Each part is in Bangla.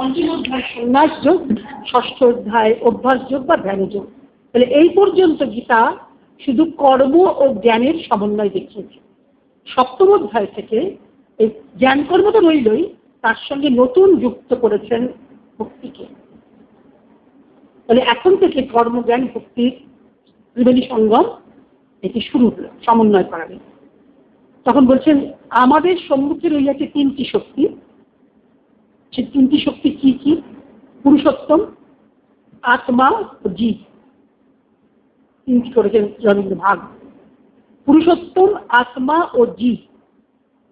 সন্ন্যাস যোগ ষষ্ঠ অধ্যায় অভ্যাস যোগ বা ধ্যান যোগ। তাহলে এই পর্যন্ত গীতা শুধু কর্ম ও জ্ঞানের সমন্বয় দেখিয়েছে। সপ্তম অধ্যায় থেকে এই জ্ঞান কর্ম তো রইলই, তার সঙ্গে নতুন যুক্ত করেছেন ভক্তিকে। তাহলে এখন থেকে কর্মজ্ঞান ভক্তির ত্রিবেণী সঙ্গম এটি শুরু হলো, সমন্বয় করাবে তখন বলছেন, আমাদের সম্মুখে রইয়াছে তিনটি শক্তি সে তিনটি শক্তি কি কি? পুরুষোত্তম, আত্মা ও জীব। তিনটি করেছেন রবীন্দ্র ভাগ। পুরুষোত্তম, আত্মা ও জীব।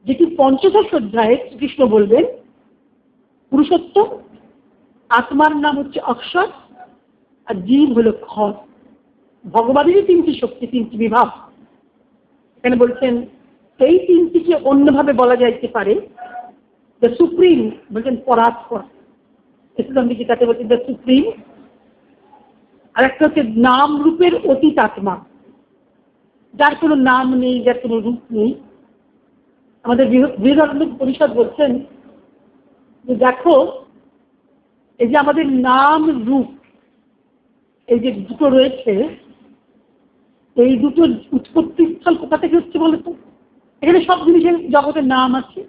যেটি পঞ্চদশ অধ্যায়ে শ্রীকৃষ্ণ বলবেন, পুরুষোত্তম, আত্মার নাম হচ্ছে অক্ষর, আর জীব হলো খর। ভগবানেরই তিনটি শক্তি, তিনটি বিভাগ। এখানে বলছেন, এই তিনটিকে অন্যভাবে বলা যাইতে পারে দ্য সুপ্রিম বলছেন পরাৎপর ইসলাম গীতাতে বলছেন দ্য সুপ্রিম আর একটা হচ্ছে নাম রূপের অতীত আত্মা। যার কোনো নাম নেই, যার কোনো রূপ নেই। আমাদের বৃহদানন্দ পরিষদ বলছেন যে দেখো, এই যে আমাদের নাম রূপ এই যে দুটো রয়েছে, এই দুটো উৎপত্তি স্থল কোথা থেকে হচ্ছে বলতো? এখানে সব জিনিসের জগতের নাম আছে।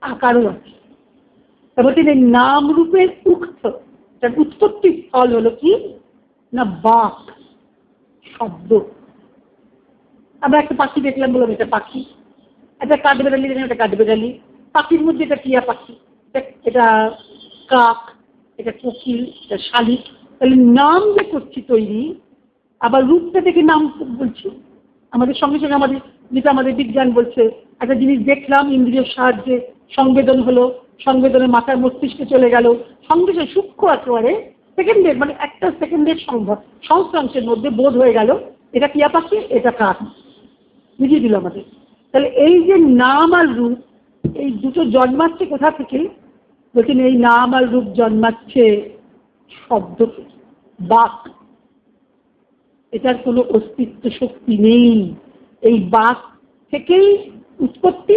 আকারও আছে। তারপর এই নাম রূপের উক্ত, তার উৎপত্তি স্থল হলো কি? না বাক শব্দ। আমরা একটা পাখি দেখলাম বললাম, এটা পাখি। একটা কাঠবেড়ালি দেখলাম, এটা কাঠবেড়ালি। পাখির মধ্যে এটা টিয়া পাখি, এটা কাক, এটা কোকিল, এটা শালিক। তাহলে নাম যে করছি তৈরি, আবার রূপটা থেকে নাম বলছি। আমাদের সঙ্গে সঙ্গে আমাদের যেটা আমাদের বিজ্ঞান বলছে, একটা জিনিস দেখলাম, ইন্দ্রিয় সাহায্যে সংবেদন হলো, সংবেদনের মাথার মস্তিষ্কে চলে গেল সঙ্গে সূক্ষ্ম একেবারে সেকেন্ডের মানে একটা সেকেন্ডের সম্ভব সংস্থাংশের মধ্যে বোধ হয়ে গেল, এটা টিয়া পাখি এটা কাক বুঝিয়ে দিল আমাদের। তাহলে এই যে নাম আর রূপ, এই দুটো জন্মাচ্ছে কোথা থেকে? বলছেন এই নাম আর রূপ জন্মাচ্ছে শব্দ বাক। এটার কোনো অস্তিত্ব শক্তি নেই। এই বাক থেকেই উৎপত্তি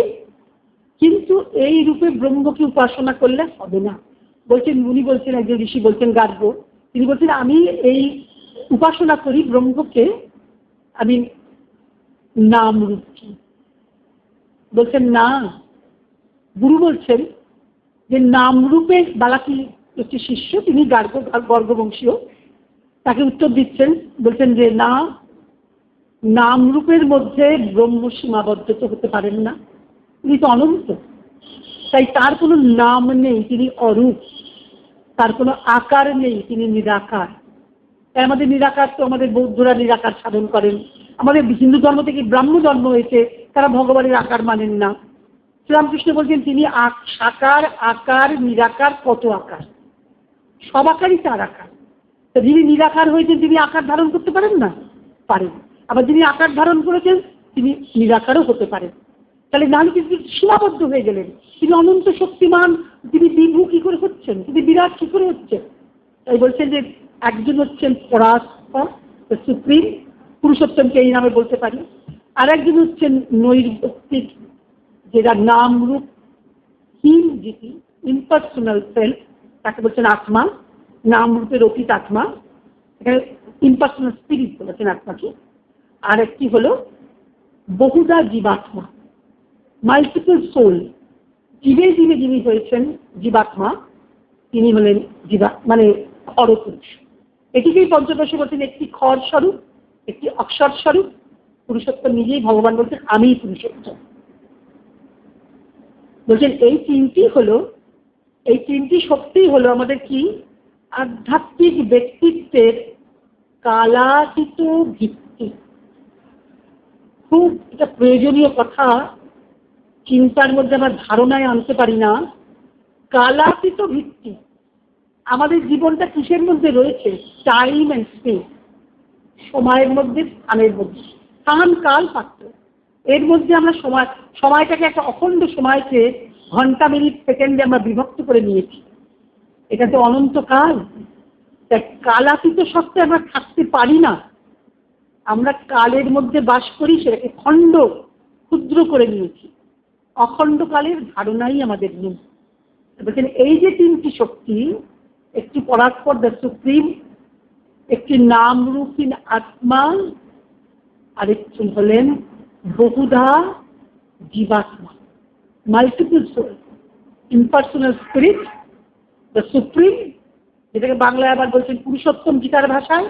কিন্তু এই রূপে ব্রহ্মকে উপাসনা করলে হবে না। বলছেন উনি বলছেন, একজন ঋষি বলছেন, গার্গ। তিনি বলছেন, আমি এই উপাসনা করি ব্রহ্মকে আমি নাম রূপ কি বলছেন, না। গুরু বলছেন যে নামরূপে বালাকি হচ্ছে শিষ্য, তিনি গার্গ, গর্গবংশীয়, তাকে উত্তর দিচ্ছেন, বলছেন যে, না নামরূপের মধ্যে ব্রহ্ম সীমাবদ্ধ তো হতে পারেন না। তিনি তো অনন্ত তাই তার কোনো নাম নেই তিনি অরূপ। তার কোনো আকার নেই তিনি নিরাকার। তাই আমাদের নিরাকার তো আমাদের বৌদ্ধরা নিরাকার সাধন করেন। আমাদের হিন্দু ধর্ম থেকে ব্রাহ্ম জন্ম হয়েছে, তারা ভগবানের আকার মানেন না। শ্রীরামকৃষ্ণ বলছেন, তিনি সাকার, আকার, নিরাকার, কত আকার? সব আকারই তার আকার। তা যিনি নিরাকার হয়েছেন, তিনি আকার ধারণ করতে পারেন না? পারেন। আবার যিনি আকার ধারণ করেছেন, তিনি নিরাকারও হতে পারেন। তাহলে নাহলে কিন্তু সীমাবদ্ধ হয়ে গেলেন। তিনি অনন্ত শক্তিমান, তিনি বিভু কি করে হচ্ছেন? তিনি বিরাট কি করে হচ্ছেন? তাই বলছেন যে একজন হচ্ছেন পরাস্পর সুপ্রিম, পুরুষোত্তমকে এই নামে বলতে পারি। আর একজন হচ্ছেন নৈর্ব্যক্তিক যেটা নাম রূপ হীন যেটি ইম্পার্সোনাল সেলফ তাকে বলছেন আত্মা, নাম রূপের অতীত আত্মা। এখানে ইম্পার্সোনাল স্পিরিট বলেছেন আত্মাকে। আর একটি হলো বহুদা জীবাত্মা। মাল্টিপল সোল জীবে জীবে যিনি হয়েছেন জীবাত্মা, তিনি হলেন জীবা মানে খরপুরুষ এটিকেই পঞ্চদশে বলছেন একটি খর স্বরূপ, একটি অক্ষর স্বরূপ। পুরুষোত্তম নিজেই ভগবান বলছেন, আমিই পুরুষোত্তম বলছেন, এই তিনটি হলো, এই তিনটি শক্তি হলো আমাদের কি? আধ্যাত্মিক ব্যক্তিত্বের কালাতীত ভিত্তি। খুব এটা প্রয়োজনীয় কথা চিন্তার মধ্যে আমরা ধারণায় আনতে পারি না। কালাতীত ভিত্তি। আমাদের জীবনটা কিসের মধ্যে রয়েছে? টাইম অ্যান্ড স্পেস সময়ের মধ্যে, স্থানের মধ্যে। স্থান, কাল, পাত্র। এর মধ্যে আমরা সময়, সময়টাকে একটা অখণ্ড সময়কে ঘণ্টা, মিনিট, সেকেন্ডে আমরা বিভক্ত করে নিয়েছি। এটা তো অনন্তকাল তাই কালাতীত সত্ত্বে আমরা থাকতে পারি না। আমরা কালের মধ্যে বাস করি, সেটাকে খণ্ড, ক্ষুদ্র করে নিয়েছি। অখণ্ডকালের ধারণাই আমাদের নেই। বলছেন এই যে তিনটি শক্তি, একটি পরাস্পর দ্য সুপ্রিম, একটি নামরূপীন আত্মা, আরেকটি হলেন বহুধা জীবাত্মা। Multiple soul impersonal spirit the supreme যেটাকে বাংলায় আবার বলছেন পুরুষোত্তম গীতার ভাষায়,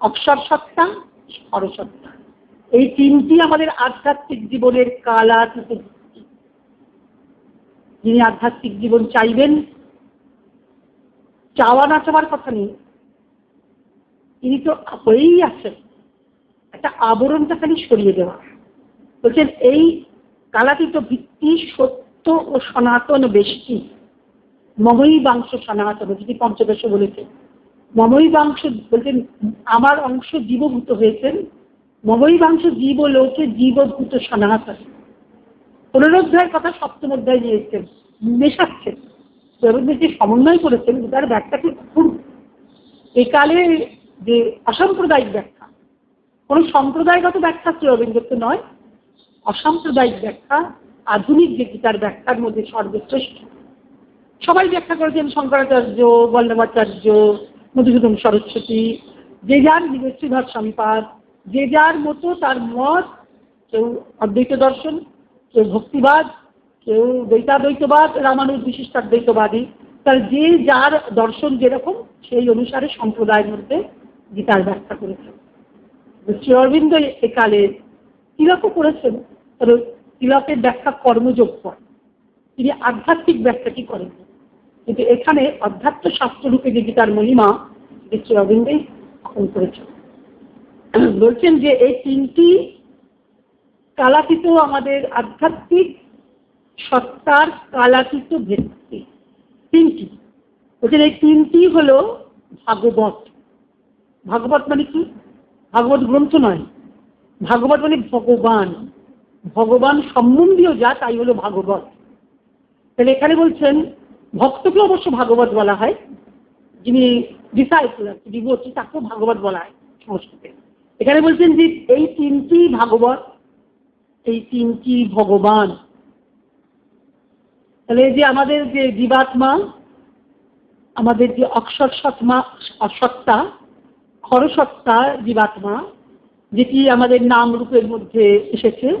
অক্ষর সত্তা সরসত্তা এই তিনটি আমাদের আধ্যাত্মিক জীবনের কালাতীত। যিনি আধ্যাত্মিক জীবন চাইবেন, চাওয়া না চাওয়ার কথা নেই। তিনি তো হয়েই আছেন। একটা আবরণটা খালি সরিয়ে দেওয়া। বলছেন, এই কালাতীত ভিত্তি সত্য ও সনাতন বেশি মমই বাংশ সনাতন। যেটি পঞ্চদশ বলেছেন। মমই বাংশ, বলছেন, আমার অংশ জীবভূত হয়েছেন। মমই বাংশ জীব লোকে জীবভূত সনাতন। পুনরুদ্ধারের কথা সপ্তম অধ্যায় নিয়েছেন, মেশাচ্ছেন। রবীন্দ্র যে সমন্বয় করেছেন, তার ব্যাখ্যাটি খুব একালে যে অসাম্প্রদায়িক ব্যাখ্যা, কোনো সম্প্রদায়গত ব্যাখ্যা শ্রী অরবিন্দত্ব নয়, অসাম্প্রদায়িক ব্যাখ্যা, আধুনিক যে গীতার ব্যাখ্যার মধ্যে সর্বশ্রেষ্ঠ। সবাই ব্যাখ্যা করেছেন শঙ্করাচার্য, বল্লভাচার্য, মধুসূদন সরস্বতী, যে যার শ্রীধর সম্পাদ, যে যার মতো তার মত কেউ অদ্বৈত দর্শন কেউ ভক্তিবাদ, কেউ দ্বৈতাদ্বৈতবাদ, রামানুজ বিশিষ্টাদ্বৈতবাদী তার যে যার দর্শন যেরকম, সেই অনুসারে সম্প্রদায়ের মধ্যে গীতার ব্যাখ্যা করেছেন শ্রী অরবিন্দ একালে তিলকও করেছেন, তবে তিলকের ব্যাখ্যা কর্মযোগ পর। তিনি আধ্যাত্মিক ব্যাখ্যাটি করেন। কিন্তু এখানে অধ্যাত্ম শাস্ত্ররূপে যে গীতার মহিমা শ্রী অরবিন্দই করেছেন। বলছেন যে এই তিনটি কালাতীত আমাদের আধ্যাত্মিক সত্তার কালাতীত ভিত্তি। তিনটি। বলছেন এই তিনটি হলো ভাগবত। ভাগবত মানে কি? ভাগবত গ্রন্থ নয়। ভাগবত মানে ভগবান। ভগবান সম্বন্ধীয় যা, তাই হলো ভাগবত। তাহলে এখানে বলছেন ভক্তকে অবশ্য ভাগবত বলা হয়। যিনি ডিসাইপল ডিভোটি তাকেও ভাগবত বলা হয় সংস্কৃতে। এখানে বলছেন যে এই তিনটি ভাগবত এই তিনটি ভগবান। তাহলে যে আমাদের যে জীবাত্মা, আমাদের যে অক্ষর সৎমা, সত্তা, খরসত্তা জীবাত্মা, যেটি আমাদের নাম রূপের মধ্যে এসেছে,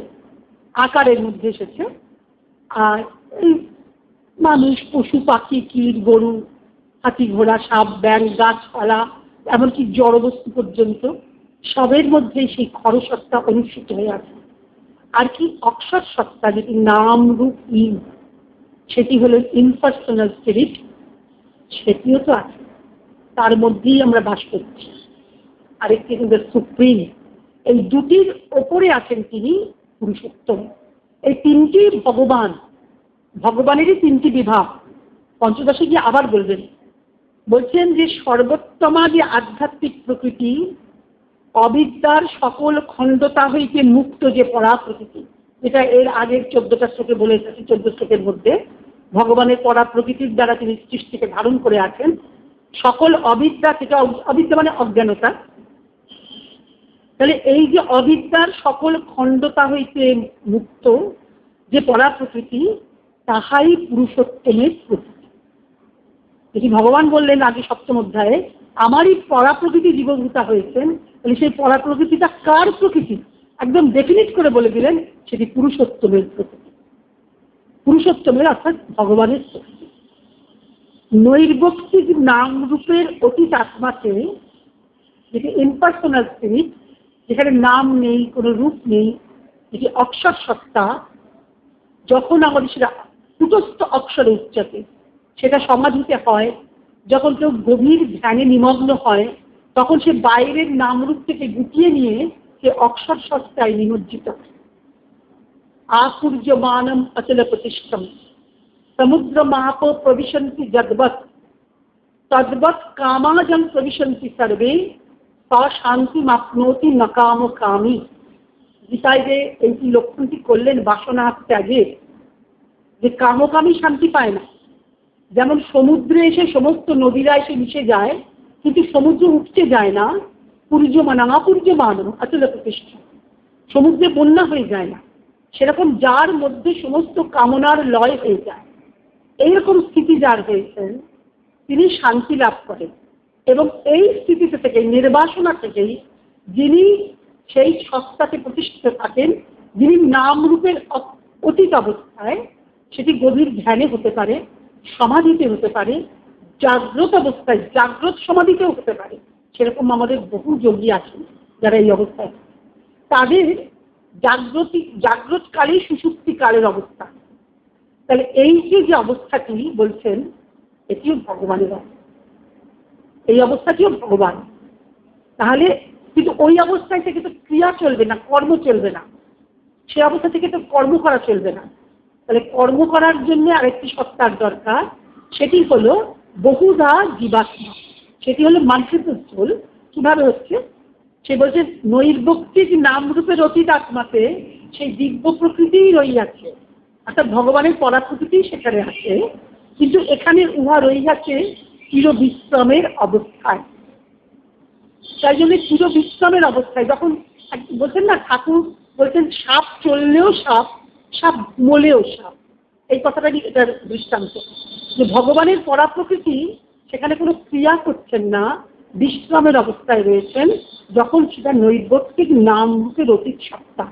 আকারের মধ্যে এসেছে, আর মানুষ, পশু, পাখি, কীট, গরু, হাতি, ঘোড়া, সাপ ব্যাং গাছপালা, এমনকি জড়বস্তু পর্যন্ত, সবের মধ্যেই সেই খরসত্তা অনুষ্ঠিত হয়ে আছে। আর কি অক্ষর সত্তা, যেটি নাম রূপ ইন, সেটি হলো ইনপার্সোনাল স্পিরিট সেটিও তো আছে। তার মধ্যেই আমরা বাস করছি। আরেকটি কিন্তু সুপ্রিম এই দুটির ওপরে আছেন তিনি পুরুষোত্তম। এই তিনটি ভগবান, ভগবানেরই তিনটি বিভাগ। পঞ্চদশে গিয়ে আবার বলবেন, বলছেন যে সর্বোত্তমা যে আধ্যাত্মিক প্রকৃতি অবিদ্যার সকল খণ্ডতা হইতে মুক্ত যে পড়া প্রকৃতি যেটা এর আগের চোদ্দটা শ্লোকে বলে এসেছি, চোদ্দ শ্লোকের মধ্যে, ভগবানের পড়া প্রকৃতির দ্বারা তিনি সৃষ্টিকে ধারণ করে আছেন, সকল অবিদ্যা থেকে অবিদ্যা মানে অজ্ঞানতা। তাহলে এই যে অবিদ্যার সকল খণ্ডতা হইতে মুক্ত যে পড়া প্রকৃতি তাহাই পুরুষোত্তমের প্রকৃতি এটি ভগবান বললেন আগে সপ্তম অধ্যায়ে, আমারই পড়া প্রকৃতি জীবভূতা হয়েছেন তাহলে সেই পড়া প্রকৃতিটা কার প্রকৃতি? একদম ডেফিনিট করে বলে দিলেন সেটি পুরুষোত্তমের প্রকৃতি। পুরুষোত্তমের অর্থাৎ ভগবানের নৈর্বক্তিক নাম রূপের অতীত আত্মাকে যেটি ইম্পার্সোনাল স্পিরিট যেখানে নাম নেই, কোনো রূপ নেই, যেটি অক্ষর সত্তা, যখন আমাদের সেটা কুটস্থ অক্ষরে উচ্চাতে সেটা সমাধিতে হয়, যখন কেউ গভীর ধ্যানে নিমগ্ন হয় তখন সে বাইরের নামরূপ থেকে গুটিয়ে নিয়ে সে অক্ষর সত্তায় নিমজ্জিত। হয় আকুর্যমানম অচল প্রতিষ্ঠম। সমুদ্র মাপ প্রবিশন্তি যদ্বৎ। তদ্বৎ কামাজম প্রবিশন্তি সর্বে শান্তি মাপনতি নকাম কামি। গীতায় যে এইটি লক্ষণটি করলেন বাসনা ত্যাগে, যে কামকামী শান্তি পায় না। যেমন সমুদ্রে এসে সমস্ত নদীরা এসে মিশে যায় কিন্তু সমুদ্র উঠতে যায় না পূর্যমান আপূর্যমান আসলে প্রতিষ্ঠা সমুদ্রে বন্যা হয়ে যায় না। সেরকম যার মধ্যে সমস্ত কামনার লয় হয়ে যায়। এইরকম স্থিতি যার হয়েছেন তিনি শান্তি লাভ করেন। এবং এই স্থিতিতে থেকে, নির্বাসনা থেকেই যিনি সেই সত্তাকে প্রতিষ্ঠিত থাকেন, যিনি নাম রূপের অতীত অবস্থায় সেটি গভীর ধ্যানে হতে পারে, সমাধিতে হতে পারে জাগ্রত অবস্থায়, জাগ্রত সমাধিতেও হতে পারে। সেরকম আমাদের বহু যোগী আছেন যারা এই অবস্থায়। তাদের জাগ্রতি জাগ্রতকালে সুষুপ্তিকালের অবস্থা। তাহলে এই যে যে অবস্থাটি বলছেন, এটিও ভগবানের এই অবস্থাটিও ভগবান। তাহলে কিন্তু ওই অবস্থায় থেকে তো ক্রিয়া চলবে না, কর্ম চলবে না। সে অবস্থা থেকে তো কর্ম করা চলবে না। তাহলে কর্ম করার জন্য আরেকটি সত্তার দরকার। সেটি হলো বহুধা জীবাত্মা। সেটি হলো মানসিক স্থল। কীভাবে হচ্ছে? সে বলছে নৈর্বক্তিক নামরূপের অতীত আত্মাতে সেই দিব্য প্রকৃতিই রইয়াছে অর্থাৎ ভগবানের পরাপ্রকৃতি সেখানে আছে। কিন্তু এখানে উহা রইয়াছে চির বিশ্রামের অবস্থায়। তাই জন্য চির বিশ্রামের অবস্থায়। যখন বলছেন না, ঠাকুর বলছেন, সাপ চললেও সাপ সাপ মলেও সাপ। এই কথাটাই এটার দৃষ্টান্ত। যে ভগবানের পরাপ্রকৃতি সেখানে কোনো ক্রিয়া করছেন না, বিশ্রামের অবস্থায় রয়েছেন, যখন সেটা নৈবত্তিক নাম রূপের অতীত সত্তা।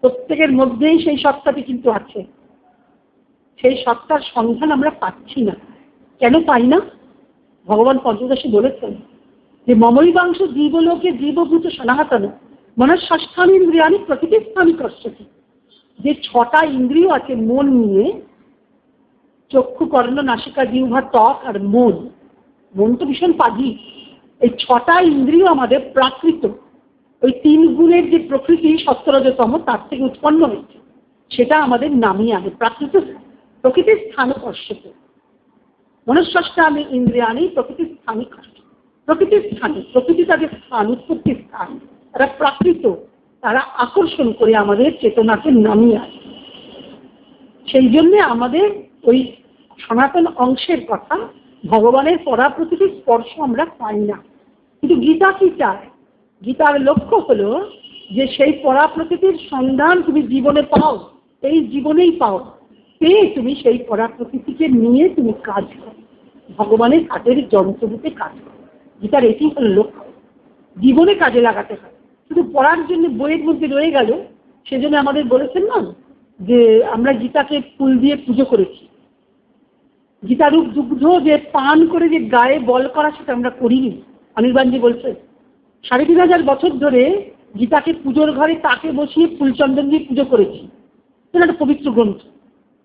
প্রত্যেকের মধ্যেই সেই সত্তাটি কিন্তু আছে। সেই সত্তার সন্ধান আমরা পাচ্ছি না। কেন পাই না? ভগবান পঞ্চদশী বলেছেন যে, মমৈবাংশ জীবলোকে জীবভূত সনাতন মনঃষষ্ঠান ইন্দ্রিয়ানি প্রকৃতি স্থানিক করছে যে ছটা ইন্দ্রিয় আছে, মন নিয়ে, চক্ষু কর্ণ, নাসিকা, জিহ্বা, ত্বক আর মন। মন তো ভীষণ পাজি এই ছটা ইন্দ্রিয় আমাদের প্রাকৃত। ওই তিন গুণের যে প্রকৃতি সত্তরজতম তার থেকে উৎপন্ন হয়েছে। সেটা আমাদের নামিয়ে আনে। প্রাকৃত প্রকৃতির স্থান কর্ষকে মনস্বষ্টা আমি ইন্দ্রিয়ানি প্রকৃতির স্থানিক প্রকৃতির স্থানে, প্রকৃতি তাদের স্থান, উৎপত্তির স্থান। তারা প্রাকৃত। তারা আকর্ষণ করে আমাদের চেতনাকে নামিয়ে আসে সেই জন্যে আমাদের ওই সনাতন অংশের কথা, ভগবানের পরাপ্রকৃতির স্পর্শ আমরা পাই না। কিন্তু গীতা কি চায়? গীতার লক্ষ্য হলো যে সেই পরাপ্রকৃতির সন্ধান তুমি জীবনে পাও, এই জীবনেই পাও। পেয়ে তুমি সেই পরাপ্রকৃতিকে নিয়ে তুমি কাজ করো। ভগবানের কাজের যন্ত্ররূপে কাজ করো। গীতার এটি হল লক্ষ্য। জীবনে কাজে লাগাতে হয় শুধু পড়ার জন্য বইয়ের মধ্যে রয়ে গেল, সেজন্য আমাদের বলেছেন না যে আমরা গীতাকে ফুল দিয়ে পুজো করেছি। গীতারূপ দুগ্ধ যে পান করে যে গায়ে বল করা সেটা আমরা করিনি। অনির্বাণজি বলছে সাড়ে তিন হাজার বছর ধরে গীতাকে পুজোর ঘরে তাকে বসিয়ে ফুলচন্দন দিয়ে পুজো করেছি। এটা একটা পবিত্র গ্রন্থ।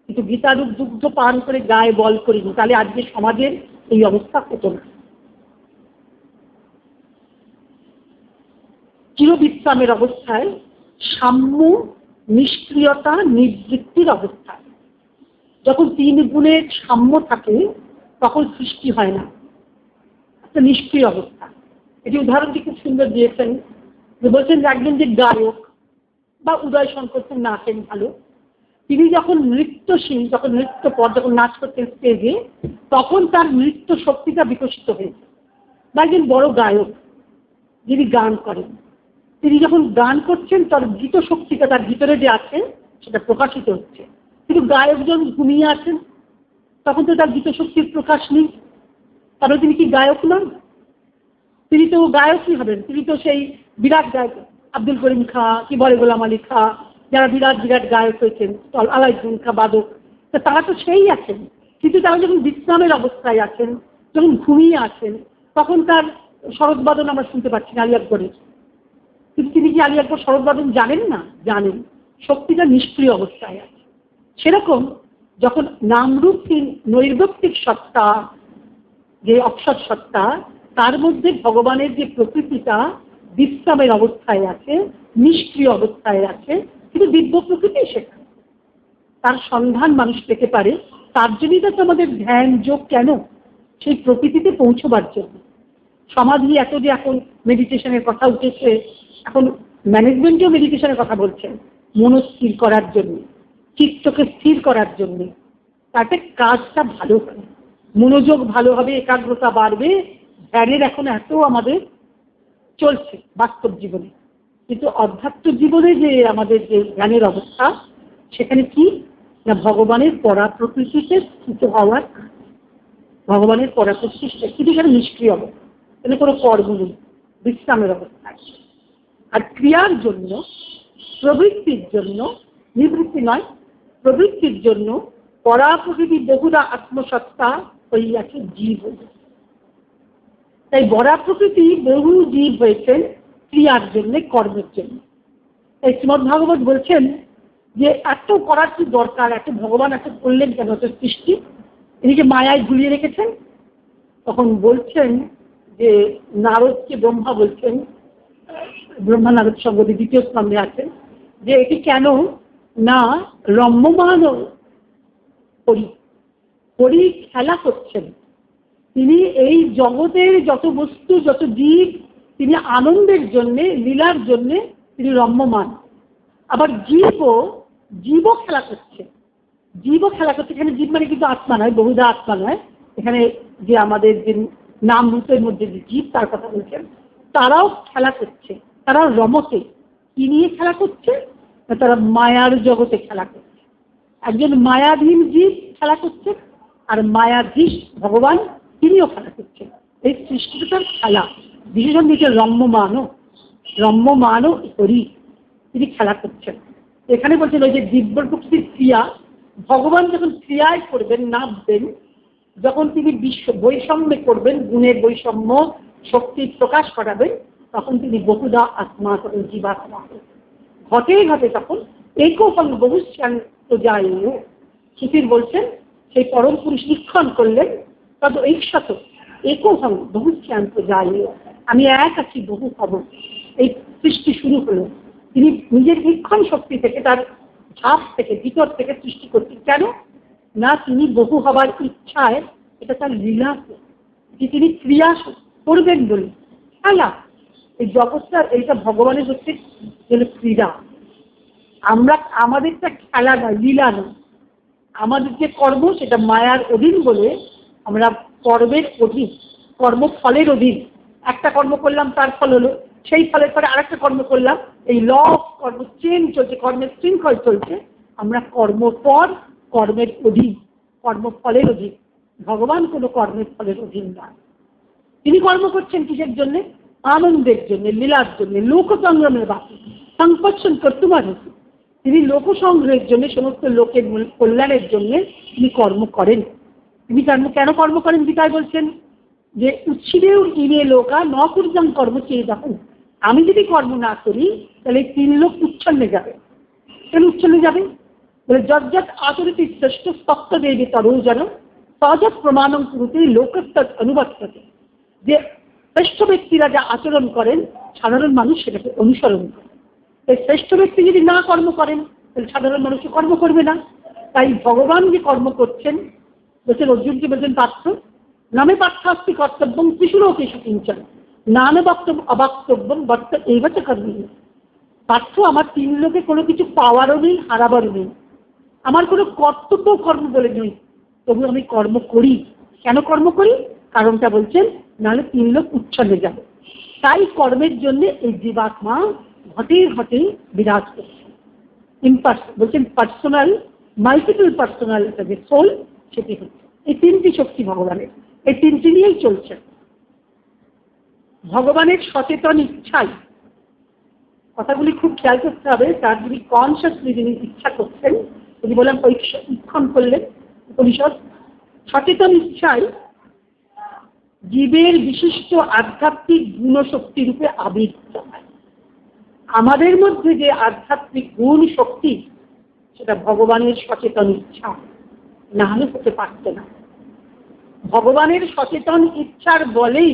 কিন্তু গীতারূপ দুগ্ধ পান করে গায়ে বল করিনি, তাহলে আজকে সমাজের এই অবস্থা হতো না। চিরবিশ্রামের অবস্থায়, সাম্য, নিষ্ক্রিয়তা, নিবৃত্তির অবস্থায়। যখন তিন গুণের সাম্য থাকে, তখন সৃষ্টি হয় না। একটা নিষ্ক্রিয় অবস্থা। এটি উদাহরণটি খুব সুন্দর দিয়েছেন। যে বলছেন একজন যে গায়ক বা উদয় শঙ্কর খুব নাচেন ভালো। তিনি যখন নৃত্যশীল, যখন নৃত্য পর যখন নাচ করতেন স্টেজে তখন তার নৃত্য শক্তিটা বিকশিত হয়েছে। বা একজন বড় গায়ক যিনি গান করেন। তিনি যখন গান করছেন, তার গীত শক্তিটা তার ভিতরে যে আছে, সেটা প্রকাশিত হচ্ছে। কিন্তু গায়ক যখন ঘুমিয়ে আছেন তখন তো তার গীত শক্তির প্রকাশ নেই। তাহলে তিনি কি গায়ক নন? তিনি তো গায়কই হবেন। তিনি তো সেই বিরাট গায়ক, আব্দুল করিম খা, কি বলে গোলাম আলী খা, যারা বিরাট বিরাট গায়ক হয়েছেন আলাইজুল খা, বাদক। তা তারা তো সেই আছেন। কিন্তু তারা যখন বিশ্রামের অবস্থায় আছেন, যখন ঘুমিয়ে আছেন, তখন তার শরৎবাদন আমরা শুনতে পাচ্ছি না আলিয়াকবরের কিন্তু তিনি কি আলিয়াকবর শরৎবাদন জানেন না? জানেন। শক্তিটা নিষ্ক্রিয় অবস্থায় আছে। সেরকম যখন নামরূপহীন নৈর্বক্তিক সত্তা, যে অক্ষর সত্তা, তার মধ্যে ভগবানের যে প্রকৃতিটা বিশ্রামের অবস্থায় আছে, নিষ্ক্রিয় অবস্থায় আছে, কিন্তু দিব্য প্রকৃতি সেখানে তার সন্ধান মানুষ পেতে পারে। তার জন্যই তো আমাদের ধ্যান যোগ কেন? সেই প্রকৃতিতে পৌঁছবার জন্য। সমাধি এত যে এখন মেডিটেশনের কথা উঠেছে, এখন ম্যানেজমেন্টেও মেডিটেশনের কথা বলছেন মনস্থির করার জন্য চিত্তকে স্থির করার জন্য। তাতে কাজটা ভালো হবে মনোযোগ ভালো হবে, একাগ্রতা বাড়বে, ধ্যানের এখন এত আমাদের চলছে বাস্তব জীবনে। কিন্তু অধ্যাত্ম জীবনে যে আমাদের যে জ্ঞানের অবস্থা, সেখানে কি? না ভগবানের পরা প্রকৃতিতে স্থিত হওয়ার ভগবানের পরা প্রকৃতিতে কিন্তু সেটা নিষ্ক্রিয় অবস্থা। এখানে কোনো কর্ম বিশ্রামের অবস্থায় আর ক্রিয়ার জন্য, প্রবৃত্তির জন্য, নিবৃত্তি নয়, প্রবৃত্তির জন্য পরা প্রকৃতি বহুদা আত্মসত্তা হইয়াছে জীব। তাই বরা প্রকৃতি বহু জীব হয়েছেন ক্রিয়ার জন্য, কর্মের জন্য। তাই শ্রীমদ ভাগবত বলছেন যে এত করার কি দরকার, এত ভগবান এত করলেন কেন, এত সৃষ্টি? যে মায়ায় ঝুলিয়ে রেখেছেন? তখন বলছেন যে নারদকে ব্রহ্মা বলছেন ব্রহ্মা নারদ সম্বন্ধে দ্বিতীয় স্তম্ভে আছেন যে এটি কেন না রম্যমান করি খেলা করছেন। তিনি এই জগতের যত বস্তু, যত জীব, তিনি আনন্দের জন্যে, লীলার জন্যে তিনি রম্যমান। আবার জীবও জীবও খেলা করছে। জীবও খেলা করছে, এখানে জীব মানে কিন্তু আত্মা নয় বহুধা আত্মা নয়। এখানে যে আমাদের যে নাম রূপের মধ্যে যে জীব, তার কথা বলছেন, তারাও খেলা করছে। তারা রমতে কি নিয়ে খেলা করছে? তারা মায়ার জগতে খেলা করছে। একজন মায়াধীন জীব খেলা করছে, আর মায়াধীশ ভগবান তিনিও খেলা করছেন এই সৃষ্টিটা তার খেলা, বিশেষণ দিকে রম্যমানও রম্যমানও করি তিনি খেলা করছেন। এখানে বলছেন ওই যে দিব্য প্রকৃতির ক্রিয়া, ভগবান যখন ক্রিয়ায় করবেন নামবেন যখন তিনি বিশ্ব বৈষম্য করবেন গুণের বৈষম্য শক্তি প্রকাশ করাবেন, তখন তিনি বহুদা আত্মা করেন জীবাত্মা ঘটে ঘটে তখন একোপং বহুশ্যান তো যায় সুধীর বলছেন, সেই পরম পুরুষ নিক্ষণ করলেন তত একশত একোপং বহুশ্যান তো যায় আমি এক আছি বহু হব। এই সৃষ্টি শুরু হলো। তিনি নিজের ইক্ষণ শক্তি থেকে তার ঝাপ থেকে, ভিতর থেকে সৃষ্টি করছেন কেন? না তিনি বহু হবার ইচ্ছায় এটা তার লীলা যে তিনি ক্রিয়া করবেন বলে। খেলা, এই জগৎটার এইটা ভগবানের হচ্ছে ক্রীড়া আমরা, আমাদেরটা খেলা নয়, লীলা নয়। আমাদের যে কর্ম, সেটা মায়ার অধীন বলে আমরা কর্মের অধীন, কর্মফলের অধীন। একটা কর্ম করলাম, তার ফল হলো, সেই ফলের পরে আরেকটা কর্ম করলাম। এই ল কর্ম চেন চলছে, কর্মের শৃঙ্খল চলছে। আমরা কর্মপর কর্মের অধীন, কর্মফলের অধীন। ভগবান কোনো কর্মের ফলের অধীন নয়। তিনি কর্ম করছেন কিসের জন্য? আনন্দের জন্য, লীলার জন্য লোক সংগ্রামের বাকি সংকোচন করতুমার তিনি লোক সংগ্রহের জন্য, সমস্ত লোকের কল্যাণের জন্য তিনি কর্ম করেন। তিনি কর্ম কেন কর্ম করেন গীতায় বলছেন? যে উচ্ছিদেও ইনে লোকা ন কুর্যাং কর্ম চেয়ে দেখুন আমি যদি কর্ম না করি, তাহলে তিন লোক উচ্ছন্নে যাবে। কেন উচ্ছন্নে যাবে? বলে যজ্জত আচরিত শ্রেষ্ঠ স্তপ্ত দেবী তরু যেন সহজত প্রমাণম কুরুতে লোকস্তৎ অনুবর্ততে যে শ্রেষ্ঠ ব্যক্তিরা যা আচরণ করেন, সাধারণ মানুষ সেটাকে অনুসরণ করে। তাই শ্রেষ্ঠ ব্যক্তি যদি না কর্ম করেন, তাহলে সাধারণ মানুষ কর্ম করবে না। তাই ভগবান যে কর্ম করছেন, বলছেন অর্জুনকে বলছেন, পার্থ, নামে পার্থাস্তি কর্তব্যম ত্রিশুরও কিছু কিঞ্চন নানে বক্তব্য অবক্তব্যম বর্ত এইবার কর্মী পার্থ, আমার তিন লোকে কোনো কিছু পাওয়ারও নেই, হারাবারও নেই। আমার কোনো কর্তব্য কর্ম বলে নেই। তবু আমি কর্ম করি। কেন কর্ম করি? কারণটা বলছেন, নাহলে তিন লোক উচ্ছন্নে যাবে। তাই কর্মের জন্য এই জীবাত্মা ঘটে ঘটে বিরাজ করছে। ইম্পার্স বলছেন পার্সোনাল মাল্টিপল পার্সোনাল যে সোল সেটি হচ্ছে। এই তিনটি শক্তি ভগবানের। এই তিনটি নিয়েই চলছে। ভগবানের সচেতন ইচ্ছাই। কথাগুলি খুব খেয়াল করতে হবে। তার যিনি কনসিয়াসলি যিনি ইচ্ছা করছেন তিনি বললেন ইক্ষণ করলেন উপনিষদ সচেতন ইচ্ছাই জীবের বিশিষ্ট আধ্যাত্মিক গুণশক্তি রূপে আবির্ভূত হয়। আমাদের মধ্যে যে আধ্যাত্মিক গুণ শক্তি সেটা ভগবানের সচেতন ইচ্ছা। না হলে হতে পারত না। ভগবানের সচেতন ইচ্ছার বলেই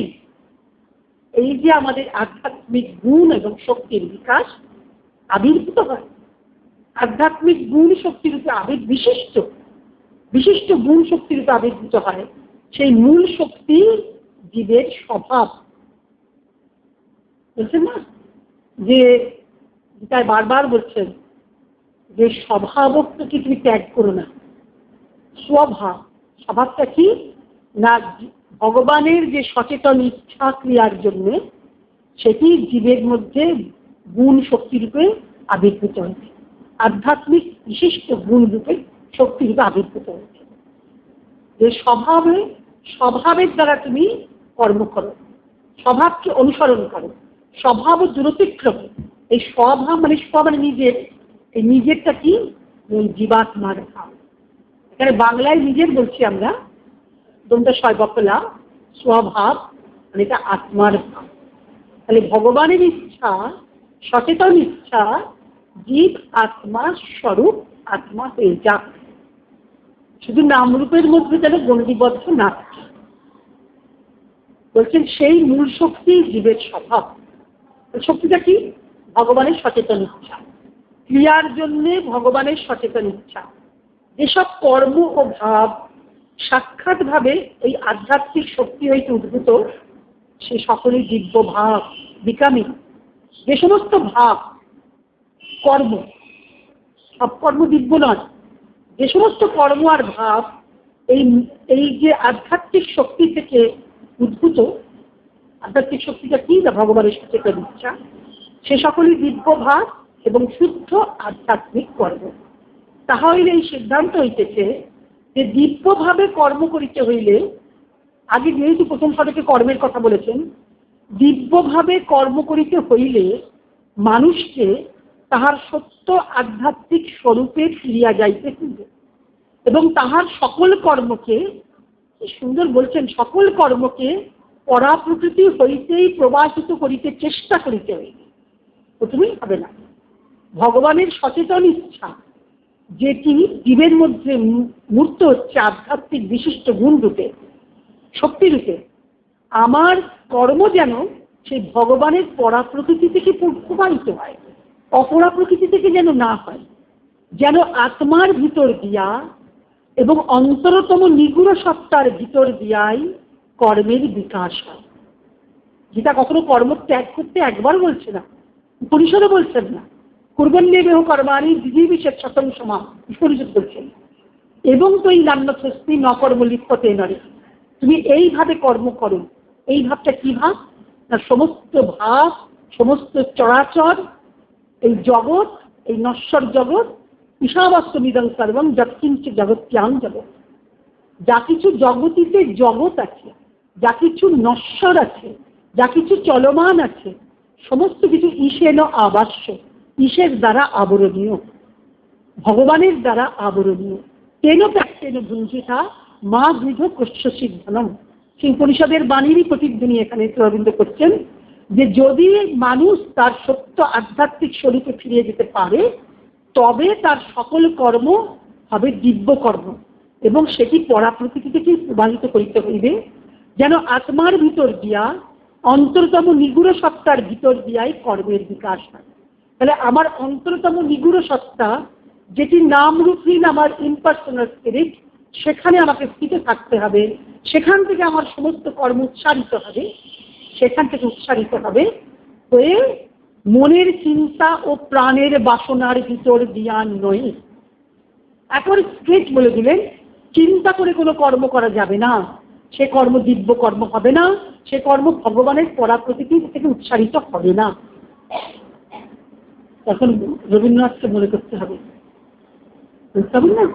এই যে আমাদের আধ্যাত্মিক গুণ এবং শক্তির বিকাশ আবির্ভূত হয়। আধ্যাত্মিক গুণ শক্তি রূপে আবির বিশিষ্ট বিশিষ্ট গুণ শক্তি রূপে আবির্ভূত হয়, সেই মূল শক্তি জীবের স্বভাব। বলছেন না? যে, গীতায় বারবার বলছেন যে স্বভাবকে তুমি ত্যাগ করো না। স্বভাব, স্বভাবটা কি? না, ভগবানের যে সচেতন ইচ্ছা ক্রিয়ার জন্য সেটি জীবের মধ্যে গুণ শক্তি রূপে আবির্ভূত হয়েছে আধ্যাত্মিক বিশিষ্ট গুণ রূপে শক্তিরূপে আবির্ভূত হয়েছে। যে স্বভাবে, স্বভাবের দ্বারা তুমি কর্ম করো, স্বভাবকে অনুসরণ করো, স্বভাব দুরতিক্রম। এই স্বভাব মানে স্ব মানে নিজের। এই নিজেরটা কি? জীবাত্মার ভাব। এখানে বাংলায় নিজের বলছি আমরা। দমটা ছয় বকলা স্বভাব মানে এটা আত্মার ভাব। তাহলে ভগবানের ইচ্ছা, সচেতন ইচ্ছা জীব আত্মা স্বরূপ আত্মা হয়ে যাক। শুধু নামরূপের মধ্যে যেন গণ্ডিবদ্ধ না বলছেন, সেই মূল শক্তি জীবের স্বভাব। শক্তিটা কি? ভগবানের সচেতন ইচ্ছা। ক্রিয়ার জন্যে ভগবানের সচেতন ইচ্ছা। যেসব কর্ম ও ভাব সাক্ষাৎভাবে এই আধ্যাত্মিক শক্তি হইতে উদ্ভূত, সে সকলেই দিব্য ভাব, বিকামী। যে সমস্ত ভাব কর্ম। সব কর্ম দিব্য নয়। যে সমস্ত কর্ম আর ভাব এই এই যে আধ্যাত্মিক শক্তি থেকে উদ্ভূত, আধ্যাত্মিক শক্তিটা কি না ভগবানের সচেতন ইচ্ছা সে সকলই দিব্য ভাব এবং শুদ্ধ আধ্যাত্মিক কর্ম। তাহা হইলে এই সিদ্ধান্ত হইতেছে যে দিব্যভাবে কর্ম করিতে হইলে, আগে যেহেতু প্রথম সড়কে কর্মের কথা বলেছেন, দিব্যভাবে কর্ম করিতে হইলে মানুষকে তাহার সত্য আধ্যাত্মিক স্বরূপে ফিরিয়া যাইতে হইবে। এবং তাহার সকল কর্মকে সুন্দর বলছেন, সকল কর্মকে পরা প্রকৃতি হইতেই প্রবাহিত করিতে চেষ্টা করিতে হইবে। প্রথমেই হবে না। ভগবানের সচেতন ইচ্ছা যেটি জীবের মধ্যে মূর্ত হচ্ছে আধ্যাত্মিক বিশিষ্ট গুণ রূপে, শক্তি রূপে। আমার কর্ম যেন সেই ভগবানের পরা প্রকৃতি থেকে প্রবাহিত হয়। অপরা প্রকৃতি থেকে যেন না হয়, যেন আত্মার ভিতর দিয়া এবং অন্তরতম নিগুড় সত্তার ভিতর দিয়াই কর্মের বিকাশ হয়। যেটা কখনো কর্ম ত্যাগ করতে একবার বলছে না পরিসরে বলছেন না। কুর্বন্যে বেহ কর্মানি দিদি বিশেষ শতং সমা পরিষদ বলছেন এবং তো এই নান্য নকর্ম লিপ্ততে নরে। তুমি এইভাবে কর্ম করো, এই ভাবটা কি ভাব? না সমস্ত ভাব, সমস্ত চরাচর এই জগৎ, এই নশ্বর জগৎ, ঈশাবাস্ত মিদং সর্বম যৎকিঞ্চ জগৎযাং জগৎ। যা কিছু জগতিতে জগৎ আছে, যা কিছু নশ্বর আছে, যা কিছু চলমান আছে, সমস্ত কিছু ঈশেন আবাস্য, ঈশের দ্বারা আবরণীয়, ভগবানের দ্বারা আবরণীয়। তেন প্যাক্তেন ভুঞ্জিতা, মা বৃধ কশ্য সিদ্ধনম সেই পরিষদের বাণীরই প্রতিধ্বনি এখানে রবীন্দ্র করছেন। যে যদি মানুষ তার সত্য আধ্যাত্মিক স্বরূপে ফিরে যেতে পারে, তবে তার সকল কর্ম হবে দিব্য কর্ম এবং সেটি পরা প্রকৃতি থেকে প্রবাহিত করিতে হইবে? যেন আত্মার ভিতর দিয়া অন্তরতম নিগুড় সত্তার ভিতর দিয়াই কর্মের বিকাশ হয়। তাহলে আমার অন্তরতম নিগুড় সত্তা যেটি নামরূপহীন আমার ইম্পার্সোনাল স্পিরিট সেখানে আমাকে স্থিত থাকতে হবে, সেখান থেকে আমার সমস্ত কর্ম উচ্চারিত হবে। সেখান থেকে উচ্চারিত হবে হয়ে মনের চিন্তা ও প্রাণের বাসনার ভিতর দিয়া নয় এখন স্ট্রেট বলে দিলেন, চিন্তা করে কোনো কর্ম করা যাবে না। সে কর্ম দিব্য কর্ম হবে না, সে কর্ম ভগবানের পরা প্রকৃতি থেকে উচ্চারিত হবে না। তখন রবীন্দ্রনাথকে মনে করতে হবে, বুঝতে পারবেন না?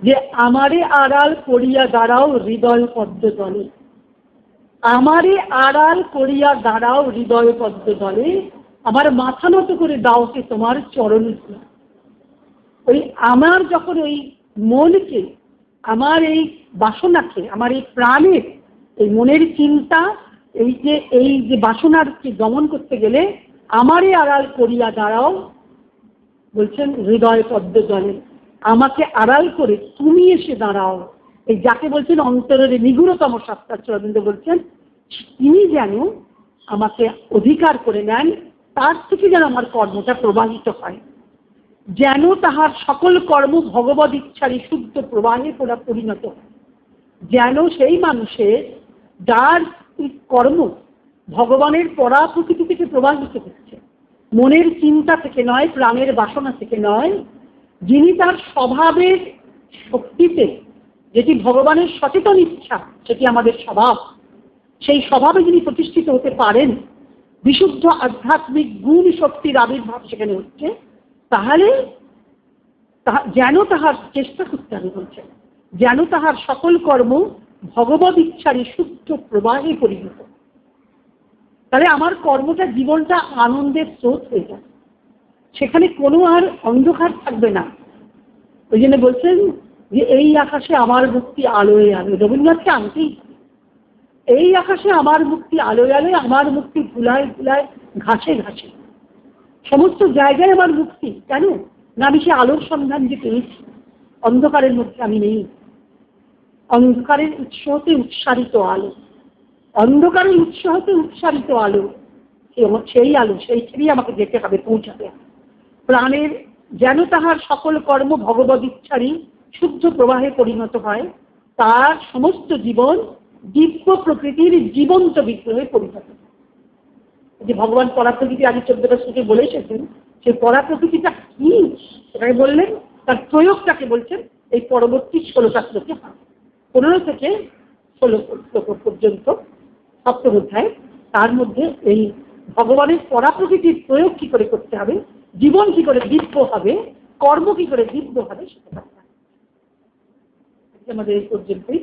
যে আমারে আড়াল করিয়া দাঁড়াও হৃদয় পদ্ম দলে আমারে আড়াল করিয়া দাঁড়াও হৃদয় পদ্ম দলে আমার মাথা নত করে দাওকে তোমার চরণ ওই আমার যখন ওই মনকে, আমার এই বাসনাকে, আমার এই প্রাণের, এই মনের চিন্তা, এই যে এই যে বাসনারকে দমন করতে গেলে আমারই আড়াল করিয়া দাঁড়াও, বলছেন হৃদয় পদ্ম জলে, আমাকে আড়াল করে তুমি এসে দাঁড়াও। এই যাকে বলছেন অন্তরের নিগুড়তম সত্তা রবীন্দ্র বলছেন তিনি যেন আমাকে অধিকার করে নেন, তার থেকে যেন আমার কর্মটা প্রবাহিত হয়। যেন তাহার সকল কর্ম ভগবত ইচ্ছারই শুদ্ধ প্রবাহে পুরা, পরিণত যেন সেই মানুষের যার কর্ম ভগবানের পরা প্রকৃতি থেকে প্রবাহিত হচ্ছে। মনের চিন্তা থেকে নয়, প্রাণের বাসনা থেকে নয়, যিনি তার স্বভাবের শক্তিতে যেটি ভগবানের সচেতন ইচ্ছা, সেটি আমাদের স্বভাব। সেই স্বভাবে যিনি প্রতিষ্ঠিত হতে পারেন, বিশুদ্ধ আধ্যাত্মিক গুণ শক্তির আবির্ভাব সেখানে হচ্ছে, তাহলে তাহা যেন তাহার চেষ্টা করতে হবে বলছেন যেন তাহার সকল কর্ম ভগবত ইচ্ছারই শুদ্ধ প্রবাহে পরিণত। তাহলে আমার কর্মটা জীবনটা আনন্দের স্রোত হয়ে যাবে সেখানে কোনো আর অন্ধকার থাকবে না। ওই জন্য বলছেন যে, এই আকাশে আমার মুক্তি আলোয় আলো। রবীন্দ্রনাথকে আনতেই। এই আকাশে আমার মুক্তি, আলোয় আলোয় আমার মুক্তি, ধুলায় ধুলায়, ঘাসে ঘাসে। সমস্ত জায়গায় আমার মুক্তি। কেন? না আমি সে আলোর সন্ধান যে পেয়েছি। অন্ধকারের মধ্যে আমি নেই। অন্ধকারের উৎস হতে উৎসারিত আলো। অন্ধকারের উৎস হতে উৎসারিত আলো। সেই আলো, সেই ছেড়েই আমাকে যেতে হবে, পৌঁছাতে। প্রাণের যেন তাহার সকল কর্ম ভগবত ইচ্ছারই শুদ্ধ প্রবাহে পরিণত হয়, তার সমস্ত জীবন দিব্য প্রকৃতির জীবন্ত বিগ্রহে পরিণত। যে ভগবান পরা প্রকৃতি আগে চোদ্দটা শ্লোকে বলে এসেছেন সেই পরা প্রকৃতিটা কি? সেটাকে বললেন, তার প্রয়োগটাকে বলছেন এই পরবর্তী শ্লোকে হয়। পনেরো থেকে ষোলো শ্লোক পর্যন্ত সপ্তম অধ্যায় তার মধ্যে এই ভগবানের পরা প্রকৃতির প্রয়োগ কি করে করতে হবে, জীবন কি করে দিব্য হবে, কর্ম কি করে দিব্য হবে সেটা আমাদের এই পর্যন্তই।